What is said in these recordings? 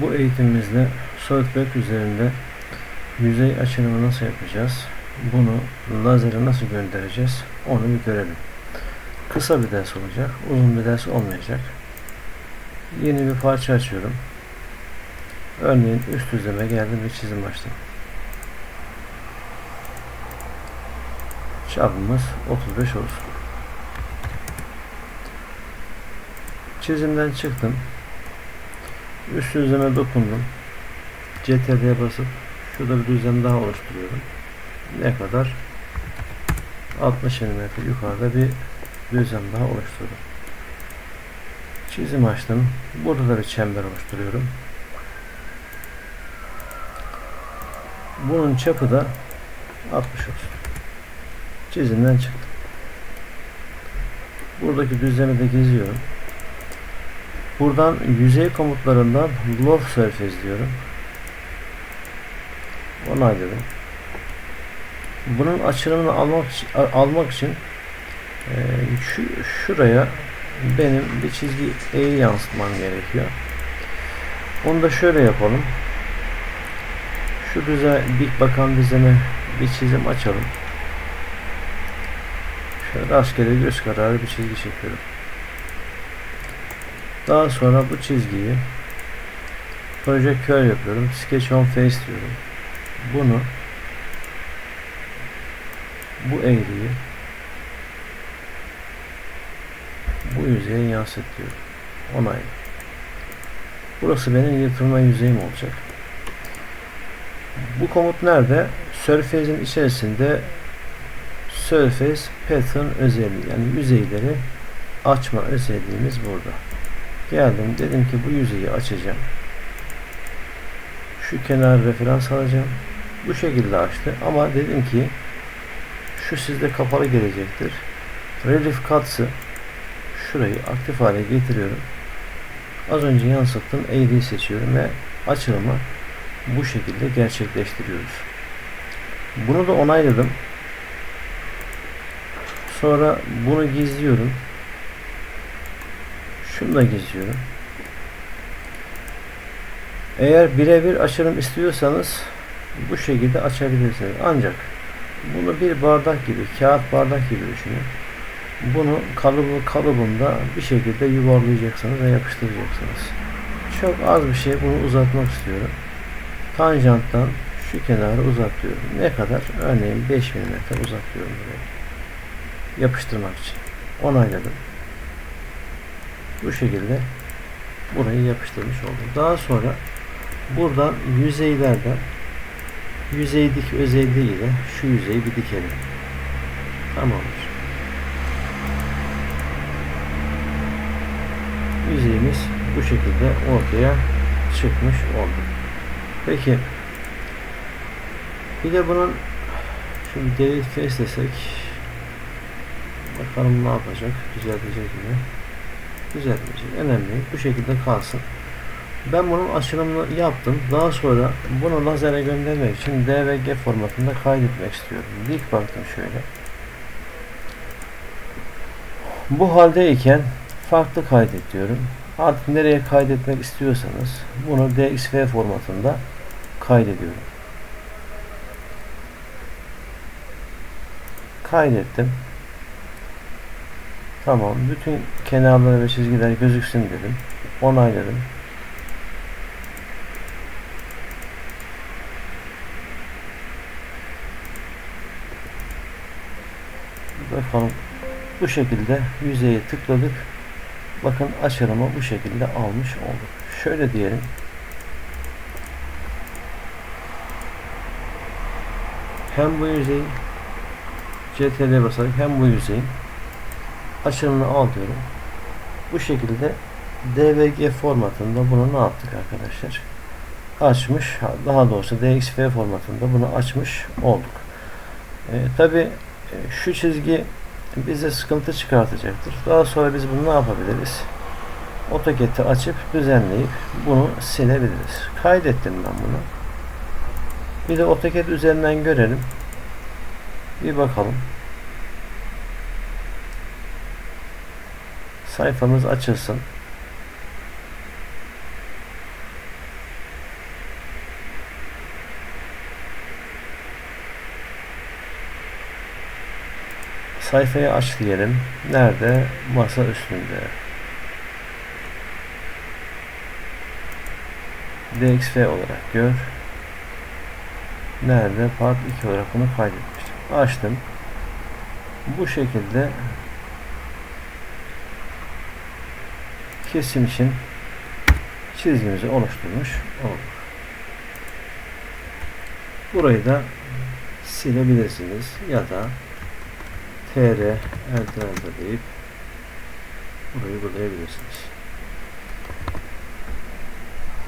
Bu eğitimimizde SolidWorks üzerinde yüzey açılımı nasıl yapacağız? Bunu lazere nasıl göndereceğiz? Onu bir görelim. Kısa bir ders olacak. Uzun bir ders olmayacak. Yeni bir parça açıyorum. Örneğin üst düzleme geldim ve çizim açtım. Çapımız 35 olsun. Çizimden çıktım. Üst düzleme dokundum. CTRL'ye basıp şurada bir düzlem daha oluşturuyorum. Ne kadar? 60 mm yukarıda bir düzlem daha oluşturdum. Çizim açtım. Burada da bir çember oluşturuyorum. Bunun çapı da 60 olsun. Çizimden çıktım. Buradaki düzlemi de geziyorum. Buradan yüzey komutlarından low surface diyorum. Onayladım. Bunun açılımını almak için, almak için e, şu şuraya benim bir çizgi eğri yansıtmam gerekiyor. Onu da şöyle yapalım. Şu düze dik bakan düzene bir çizim açalım. Şöyle rastgele göz kararı bir çizgi çekiyorum. Daha sonra bu çizgiyi projektör yapıyorum. Sketch on face diyorum. Bunu bu eğriyi bu yüzeye yansıt diyorum. Onay. Burası benim yırtılma yüzeyim olacak. Bu komut nerede? Surface'in içerisinde Surface Pattern özelliği yani yüzeyleri açma özelliğimiz burada. Geldim dedim ki bu yüzeyi açacağım. Şu kenar referans alacağım. Bu şekilde açtı ama dedim ki şu sizde kapalı gelecektir. Relief Cuts'ı şurayı aktif hale getiriyorum. Az önce yansıttım eğriyi seçiyorum ve açılımı bu şekilde gerçekleştiriyoruz. Bunu da onayladım. Sonra bunu gizliyorum. Şunu da gizliyorum. Eğer birebir açılım istiyorsanız bu şekilde açabilirsiniz. Ancak bunu bir bardak gibi, kağıt bardak gibi düşünün. Bunu kalıbı kalıbında bir şekilde yuvarlayacaksınız ve yapıştıracaksınız. Çok az bir şey bunu uzatmak istiyorum. Tanjanttan şu kenarı uzatıyorum. Ne kadar? Örneğin 5 mm uzatıyorum buraya. Yapıştırmak için. Onayladım. Bu şekilde burayı yapıştırmış oldum. Daha sonra buradan yüzeylerden yüzey dik özelliği ile şu yüzeyi bir dikelim. Tamamdır. Yüzeyimiz bu şekilde ortaya çıkmış oldu. Peki bir de bunun şimdi delete face desek bakalım ne yapacak düzeltecek mi düzeltmeyecek önemli. Bu şekilde kalsın. Ben bunun açılımını yaptım. Daha sonra bunu lazere göndermek için DVG formatında kaydetmek istiyorum. Dik baktım şöyle. Bu haldeyken farklı kaydet diyorum. Artık nereye kaydetmek istiyorsanız bunu DXF formatında kaydediyorum. Kaydettim Tamam. Bütün kenarları ve çizgiler gözüksün dedim. Onayladım. Bakalım. Bu şekilde yüzeye tıkladık. Bakın açılımı bu şekilde almış olduk. Şöyle diyelim. Hem bu yüzeyi CTRL basarak hem bu yüzeyin açılımını al diyorum. Bu şekilde DVG formatında bunu ne yaptık arkadaşlar? Açmış. Daha doğrusu DXF formatında bunu açmış olduk. E, Tabi şu çizgi bize sıkıntı çıkartacaktır. Daha sonra biz bunu ne yapabiliriz? AutoCAD'i açıp düzenleyip bunu silebiliriz. Kaydettim ben bunu. Bir de AutoCAD üzerinden görelim. Bir bakalım. sayfamız açılsın. Sayfayı aç diyelim. Nerede? Masa üstünde. DXF olarak gör. Nerede? Part 2 olarak bunu kaydetmiştim. Açtım. Bu şekilde kesim için çizgimizi oluşturmuş olduk. Burayı da silebilirsiniz ya da tr enter enter deyip burayı bulayabilirsiniz.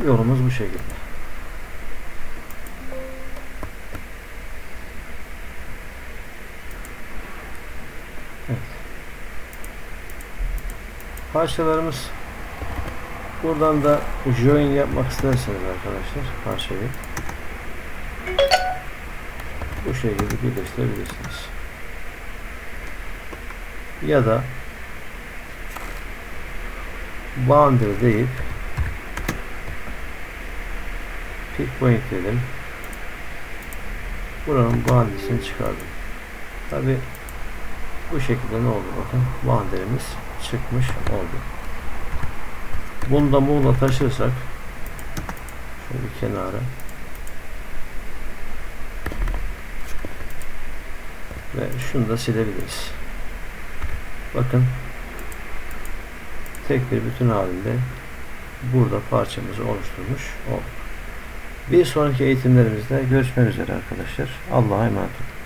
Yolumuz bu şekilde. Evet. Parçalarımız buradan da join yapmak isterseniz arkadaşlar parçayı bu şekilde birleştirebilirsiniz. Ya da boundary deyip pick point dedim. Buranın boundary'sini çıkardım. Tabi bu şekilde ne oldu bakın boundary'miz çıkmış oldu. Bunu da muğla taşırsak şöyle kenara ve şunu da silebiliriz. Bakın tek bir bütün halinde burada parçamızı oluşturmuş olduk. Bir sonraki eğitimlerimizde görüşmek üzere arkadaşlar. Allah'a emanet olun.